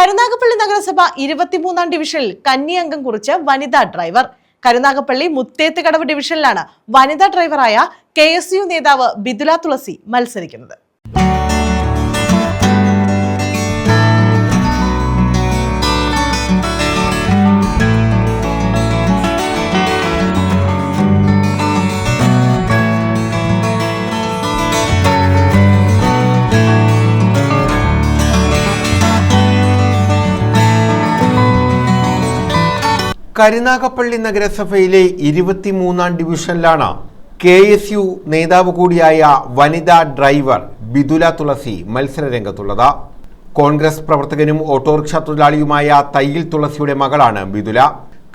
കരുനാഗപ്പള്ളി നഗരസഭ ഇരുപത്തിമൂന്നാം ഡിവിഷനിൽ കന്നി അംഗം കുറിച്ച് വനിതാ ഡ്രൈവർ. കരുനാഗപ്പള്ളി മുത്തേത്ത് കടവ് ഡിവിഷനിലാണ് വനിതാ ഡ്രൈവറായ കെ നേതാവ് ബിദുല തുളസി മത്സരിക്കുന്നത്. കരുനാഗപ്പള്ളി നഗരസഭയിലെ ഇരുപത്തിമൂന്നാം ഡിവിഷനിലാണ് കെ എസ് യു നേതാവ് കൂടിയായ വനിതാ ഡ്രൈവർ ബിദുല തുളസി മത്സരരംഗത്തുള്ളത്. കോൺഗ്രസ് പ്രവർത്തകനും ഓട്ടോറിക്ഷ തൊഴിലാളിയുമായ തയ്യിൽ തുളസിയുടെ മകളാണ് ബിദുല.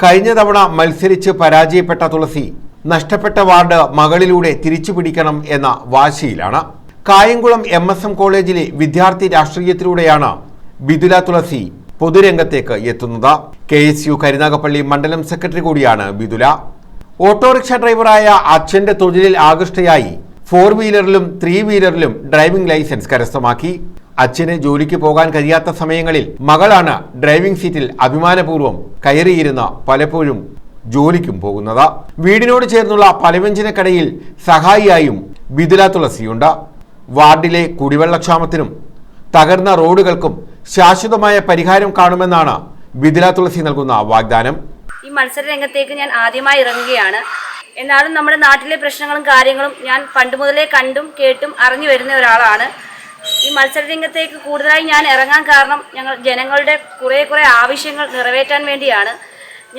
കഴിഞ്ഞ തവണ മത്സരിച്ച് പരാജയപ്പെട്ട തുളസി നഷ്ടപ്പെട്ട വാർഡ് മകളിലൂടെ തിരിച്ചു പിടിക്കണം എന്ന വാശിയിലാണ്. കായംകുളം എം കോളേജിലെ വിദ്യാർത്ഥി രാഷ്ട്രീയത്തിലൂടെയാണ് ബിദുല തുളസി പൊതുരംഗത്തേക്ക് എത്തുന്നത്. കെ എസ് യു കരുനാഗപ്പള്ളി മണ്ഡലം സെക്രട്ടറി കൂടിയാണ് ബിദുല. ഓട്ടോറിക്ഷ ഡ്രൈവറായ അച്ഛന്റെ തൊഴിലിൽ ആകൃഷ്ടയായി ഫോർ വീലറിലും ത്രീ വീലറിലും ഡ്രൈവിംഗ് ലൈസൻസ് കരസ്ഥമാക്കി. അച്ഛന് ജോലിക്ക് പോകാൻ കഴിയാത്ത സമയങ്ങളിൽ മകളാണ് ഡ്രൈവിംഗ് സീറ്റിൽ അഭിമാനപൂർവം കയറിയിരുന്ന പലപ്പോഴും ജോലിക്കും പോകുന്നത്. വീടിനോട് ചേർന്നുള്ള പലവ്യഞ്ജനക്കടയിൽ സഹായിയായും ബിദുല തുളസിയുണ്ട്. വാർഡിലെ കുടിവെള്ളക്ഷാമത്തിനും തകർന്ന റോഡുകൾക്കും ശാശ്വതമായ പരിഹാരം കാണുമെന്നാണ് ബിദില തുളസി നൽകുന്ന വാഗ്ദാനം. ഈ മത്സര രംഗത്തേക്ക് ഞാൻ ആദ്യമായി ഇറങ്ങുകയാണ്. എന്നാലും നമ്മുടെ നാട്ടിലെ പ്രശ്നങ്ങളും കാര്യങ്ങളും ഞാൻ പണ്ട് മുതലേ കണ്ടും കേട്ടും അറിഞ്ഞു വരുന്ന ഒരാളാണ്. ഈ മത്സര രംഗത്തേക്ക് കൂടുതലായി ഞാൻ ഇറങ്ങാൻ കാരണം ഞങ്ങൾ ജനങ്ങളുടെ കുറേ കുറേ ആവശ്യങ്ങൾ നിറവേറ്റാൻ വേണ്ടിയാണ്.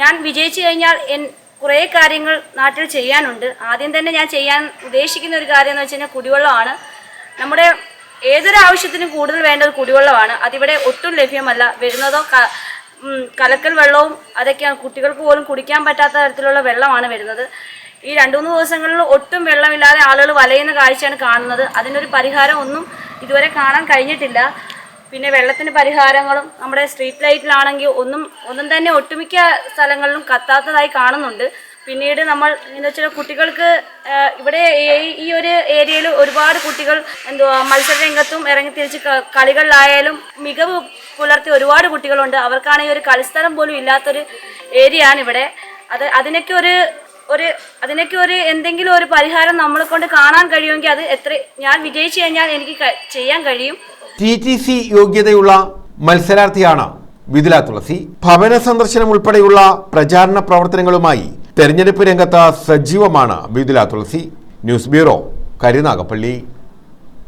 ഞാൻ വിജയിച്ചു കഴിഞ്ഞാൽ എൻ കുറേ കാര്യങ്ങൾ നാട്ടിൽ ചെയ്യാനുണ്ട്. ആദ്യം തന്നെ ഞാൻ ചെയ്യാൻ ഉദ്ദേശിക്കുന്ന ഒരു കാര്യം എന്ന് വെച്ച് കഴിഞ്ഞാൽ കുടിവെള്ളമാണ്. നമ്മുടെ ഏതൊരു ആവശ്യത്തിനും കൂടുതൽ വേണ്ടത് കുടിവെള്ളമാണ്. അതിവിടെ ഒട്ടും ലഭ്യമല്ല. വരുന്നതോ കലക്കൽ വെള്ളവും അതൊക്കെയാണ് കുട്ടികൾക്ക് പോലും കുടിക്കാൻ പറ്റാത്ത തരത്തിലുള്ള വെള്ളമാണ് വരുന്നത്. ഈ രണ്ടു മൂന്ന് ദിവസങ്ങളിൽ ഒട്ടും വെള്ളമില്ലാതെ ആളുകൾ വലയുന്ന കാഴ്ചയാണ് കാണുന്നത്. അതിനൊരു പരിഹാരം ഒന്നും ഇതുവരെ കാണാൻ കഴിഞ്ഞിട്ടില്ല. പിന്നെ വെള്ളത്തിന് പരിഹാരങ്ങളും നമ്മുടെ സ്ട്രീറ്റ് ലൈറ്റിലാണെങ്കിൽ ഒന്നും ഒന്നും തന്നെ ഒട്ടുമിക്ക സ്ഥലങ്ങളിലും കത്താത്തതായി കാണുന്നുണ്ട്. പിന്നീട് നമ്മൾ എന്താ വെച്ചാൽ കുട്ടികൾക്ക് ഇവിടെ ഈ- ഈ ഒരു ഏരിയയിൽ ഒരുപാട് കുട്ടികൾ എന്തുവാ മത്സര രംഗത്തും ഇറങ്ങി തിരിച്ച് കളികളിലായാലും മികവ് പുലർത്തിയ ഒരുപാട് കുട്ടികളുണ്ട്. അവർക്കാണെങ്കിൽ ഒരു കളിസ്ഥലം പോലും ഇല്ലാത്തൊരു ഏരിയ ആണ് ഇവിടെ. അത് അതിനൊക്കെ ഒരു ഒരു അതിനൊക്കെ ഒരു എന്തെങ്കിലും ഒരു പരിഹാരം നമ്മളെ കൊണ്ട് കാണാൻ കഴിയുമെങ്കിൽ അത് എത്ര ഞാൻ വിജയിച്ചു കഴിഞ്ഞാൽ എനിക്ക് ചെയ്യാൻ കഴിയും. ടി ടി സി യോഗ്യതയുള്ള മത്സരാർത്ഥിയാണ് വിതുല തുളസി. ഭവന സന്ദർശനം ഉൾപ്പെടെയുള്ള പ്രചാരണ പ്രവർത്തനങ്ങളുമായി തെരഞ്ഞെടുപ്പ് രംഗത്ത് സജീവമാണ്. Beedula Thulasi news bureau Karunagappally.